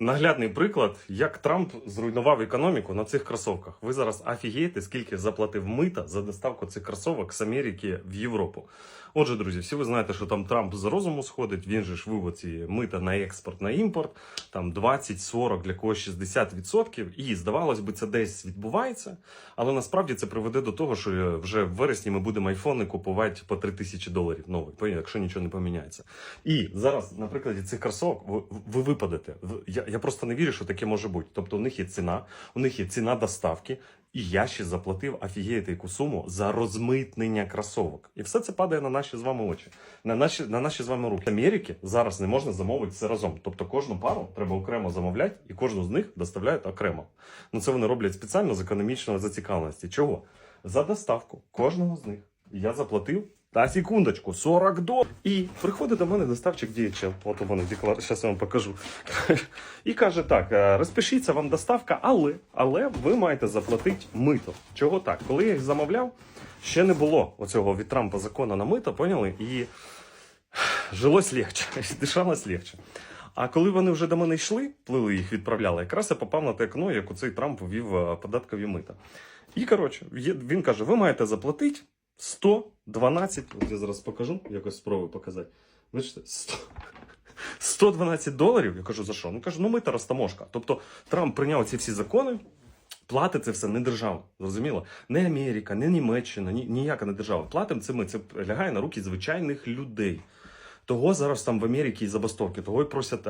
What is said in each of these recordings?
Наглядний приклад, як Трамп зруйнував економіку на цих кросовках. Ви зараз офігієте, скільки заплатив мита за доставку цих кросовок з Америки в Європу. Отже, друзі, всі ви знаєте, що там Трамп з розуму сходить. Він же ж вивод ці мита на експорт, на імпорт, там 20, 40, для когось 60%. І здавалось би, це десь відбувається. Але насправді це приведе до того, що вже в вересні ми будемо айфони купувати по 3 тисячі доларів нових, якщо нічого не поміняється. І зараз, на прикладі цих кросовок, ви, ви випадете. В- Я, просто не вірю, що таке може бути. Тобто, у них є ціна, у них є ціна доставки, і я ще заплатив офігієте яку суму за розмитнення кросовок. І все це падає на наші з вами очі, на наші, на наші з вами руки. В Америки зараз не можна замовити все разом. Тобто кожну пару треба окремо замовляти, і кожну з них доставляють окремо. Ну це вони роблять спеціально з економічної зацікавленості. Чого? За доставку кожного з них я заплатив. Та секундочку, 40 доларів. І приходить до мене доставчик DHL. От у мене деклар... Зараз я вам покажу. І каже: так, е, розпишіться вам доставка, але, але ви маєте заплатити мито. Чого так? Коли я їх замовляв, ще не було оцього від Трампа закону на мито, поняли? І жилось легче, дишалось легче. А коли вони вже до мене йшли, плили їх відправляли, якраз я попав на те окно, як оцей Трамп ввів е, податкові мита. І коротше, він каже: ви маєте заплатити 112, от я зараз покажу, якось спробую показати. Бачите, 100, 112 доларів. Я кажу, за що? Ну кажу, ну ми та розтаможка. Тобто Трамп прийняв ці всі закони. Платить це все не держава, зрозуміло? Не Америка, не Німеччина, ні, ніяка не держава. Платимо це ми. Це лягає на руки звичайних людей. Того зараз там в Америці і забастовки, того і просять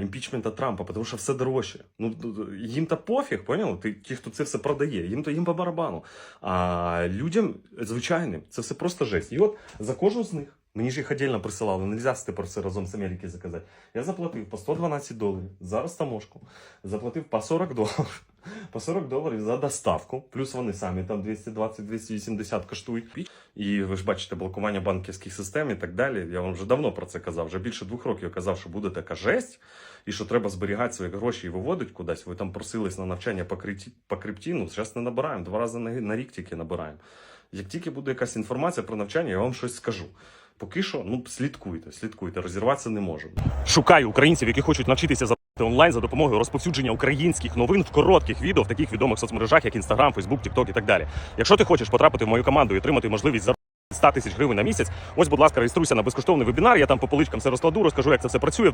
імпічмента Трампа, тому що все дорожче. Ну їм то пофіг, поняли? Ти ті, хто це все продає, їм то їм по барабану. А людям звичайним це все просто жесть. І от за кожну з них. Мені ж їх отдельно присилали, нельзя тепер це разом з Америки заказати. Я заплатив по 112 доларів за розтаможку, заплатив по 40 доларів, по 40 доларів за доставку, плюс вони самі там 220-280 коштують. І ви ж бачите, блокування банківських систем і так далі. Я вам вже давно про це казав. Вже більше двох років я казав, що буде така жесть, і що треба зберігати свої гроші і виводити кудись. Ви там просились на навчання по крипті, по крипті, ну зараз не набираємо, два рази на, на рік тільки набираємо. Як тільки буде якась інформація про навчання, я вам щось скажу. Поки що, ну слідкуйте, слідкуйте, розірватися не можемо. Шукаю українців, які хочуть навчитися за онлайн за допомогою розповсюдження українських новин в коротких відео в таких відомих соцмережах, як Instagram, Facebook, TikTok і так далі. Якщо ти хочеш потрапити в мою команду і отримати можливість за 100 тисяч гривень на місяць, ось, будь ласка, реєструйся на безкоштовний вебінар. Я там по поличкам все розкладу, розкажу, як це все працює.